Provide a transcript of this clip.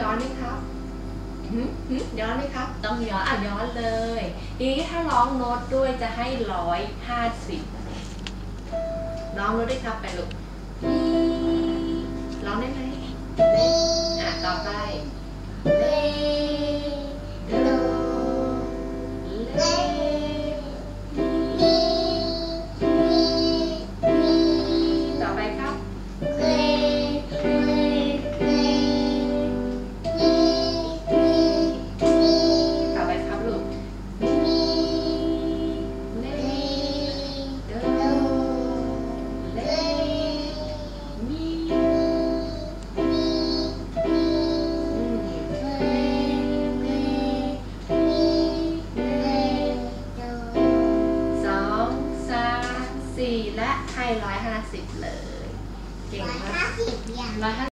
ย้อนไหมครับหึหึย้อนไหมครับ ต้องย้อนอะย้อนเลยทีนี้ถ้าร้องโน้ตด้วยจะให้ร้อยห้าสิบร้องโน้ตด้วยครับไปลูกร้องได้ไหม และให้ร้อยห้าสิบเลย เก่งมากร้อยห้า